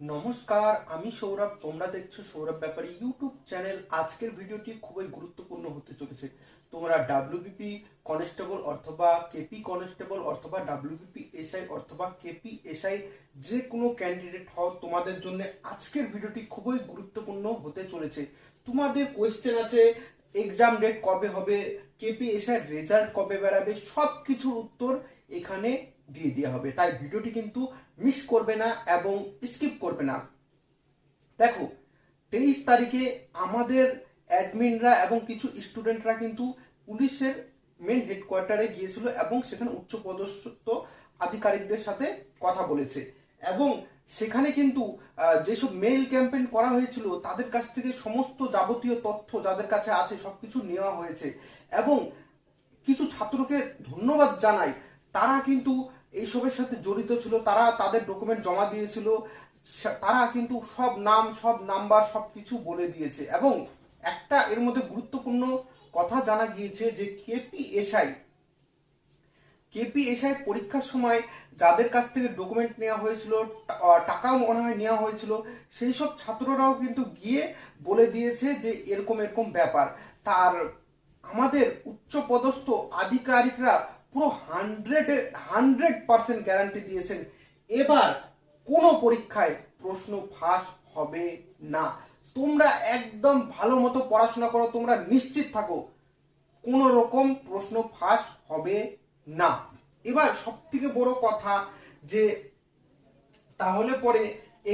নমস্কার, আমি সৌরভ। তোমরা দেখছ সৌরভ ব্যাপারী ইউটিউব চ্যানেল। আজকের ভিডিওটি খুবই গুরুত্বপূর্ণ হতে চলেছে। তোমরা ডাব্লিউবিপি কনস্টেবল অথবা কেপি কনস্টেবল অথবা ডাব্লিউবিপি এসআই অথবা কেপি এসআই যে কোনো ক্যান্ডিডেট হও, তোমাদের জন্য আজকের ভিডিওটি খুবই গুরুত্বপূর্ণ হতে চলেছে। তোমাদের কোয়েশ্চেন আছে এক্সাম ডেট কবে হবে, কেপি এসআই রেজাল্ট কবে বেরাবে সব কিছুর উত্তর এখানে দিয়ে দেওয়া হবে। তাই ভিডিওটি কিন্তু মিস করবে না এবং স্কিপ করবে না। দেখো, তেইশ তারিখে আমাদের অ্যাডমিনরা এবং কিছু স্টুডেন্টরা কিন্তু পুলিশের মেন হেডকোয়ার্টারে গিয়েছিল এবং সেখানে উচ্চ পদস্থ আধিকারিকদের সাথে কথা বলেছে। এবং সেখানে কিন্তু যেসব মেইল ক্যাম্পেইন করা হয়েছিল, তাদের কাছ থেকে সমস্ত যাবতীয় তথ্য যাদের কাছে আছে সবকিছু নেওয়া হয়েছে। এবং কিছু ছাত্রকে ধন্যবাদ জানাই, তারা কিন্তু এইসবের সাথে জড়িত ছিল, তারা তাদের ডকুমেন্ট জমা দিয়েছিল তারা কিন্তু সব নাম, সব নাম্বার সব কিছু বলে দিয়েছে। এবং একটা এর মধ্যে গুরুত্বপূর্ণ কথা জানা গিয়েছে যে কেপিএসআই কেপিএসআই পরীক্ষার সময় যাদের কাছ থেকে ডকুমেন্ট নেওয়া হয়েছিল টাকাও মনে হয় নেওয়া হয়েছিল, সেই সব ছাত্ররাও কিন্তু গিয়ে বলে দিয়েছে যে এরকম এরকম ব্যাপার। তার আমাদের উচ্চ পদস্থ আধিকারিকরা পুরো হান্ড্রেড হান্ড্রেড পার্সেন্ট গ্যারান্টি দিয়েছেন। এবার কোনো পরীক্ষায় প্রশ্ন ফাঁস হবে না। তোমরা একদম ভালো মতো পড়াশোনা করো, তোমরা নিশ্চিত থাকো, কোনো রকম প্রশ্ন ফাঁস হবে না। এবার সব থেকে বড় কথা যে, তাহলে পরে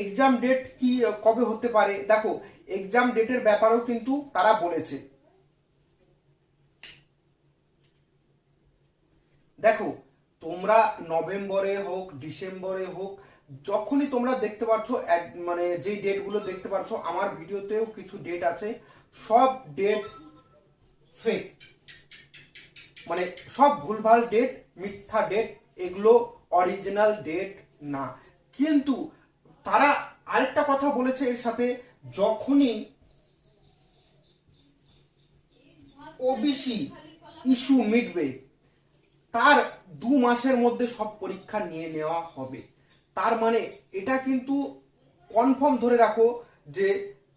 এক্সাম ডেট কি, কবে হতে পারে? দেখো এক্সাম ডেটের ব্যাপারেও কিন্তু তারা বলেছে। দেখো তোমরা নভেম্বরে হোক ডিসেম্বরে হোক যখনই তোমরা দেখতে পাচ্ছ ad- মানে যে ডেটগুলো দেখতে পাচ্ছ আমার ভিডিওতেও কিছু ডেট আছে সব ডেট ফেক মানে সব ভুলভাল ডেট মিথ্যা ডেট এগুলো অরিজিনাল ডেট না। কিন্তু তারা আরেকটা কথা বলেছে এর সাথে যখনই ওবিসি ইস্যু মিটবে তার দু মাসের মধ্যে সব পরীক্ষা নিয়ে নেওয়া হবে। তার মানে এটা কিন্তু কনফার্ম ধরে রাখো যে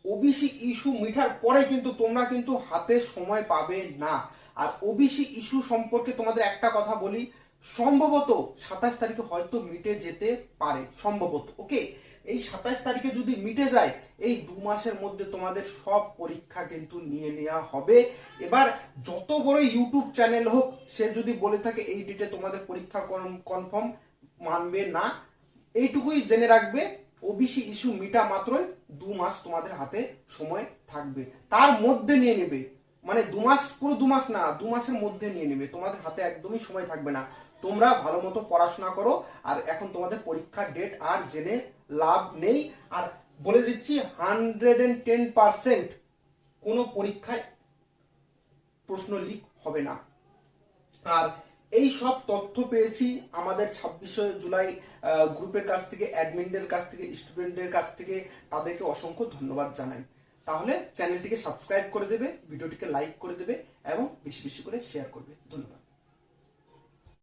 ওবিসি ইস্যু মিঠার পরে কিন্তু তোমরা কিন্তু হাতে সময় পাবে না। আর ওবিসি ইস্যু সম্পর্কে তোমাদের একটা কথা বলি, সম্ভবত সাতাশ তারিখে হয়তো মিটে যেতে পারে, সম্ভবত ওকে এই সাতাশ তারিখে যদি মিটে যায়, এই দু মাসের মধ্যে তোমাদের সব পরীক্ষা কিন্তু নিয়ে নেওয়া হবে। এবার যত বড় ইউটিউব চ্যানেল হোক, সে যদি বলে থাকে এই ডেটে তোমাদের পরীক্ষা কনফার্ম মানবে না, এইটুকুই জেনে রাখবে। ওবিসি ইস্যু মিটা মাত্রই দু মাস তোমাদের হাতে সময় থাকবে। তার মধ্যে নিয়ে নেবে। মানে দু মাস, পুরো দু মাস না, দু মাসের মধ্যে নিয়ে নেবে। তোমাদের হাতে একদমই সময় থাকবে না। তোমরা ভালো মতো পড়াশোনা করো, আর এখন তোমাদের পরীক্ষার ডেট আর জেনে লাভ নেই। আর বলে দিচ্ছি হান্ড্রেড অ্যান্ড টেন পার্সেন্ট কোনো পরীক্ষায় প্রশ্ন লিক হবে না। আর এই সব তথ্য পেয়েছি আমাদের ছাব্বিশে জুলাই গ্রুপের কাছ থেকে অ্যাডমিনদের কাছ থেকে স্টুডেন্টদের কাছ থেকে। তাদেরকে অসংখ্য ধন্যবাদ জানাই। তাহলে চ্যানেলটিকে সাবস্ক্রাইব করে দেবে, ভিডিওটিকে লাইক করে দেবে এবং বেশি বেশি করে শেয়ার করবে। ধন্যবাদ।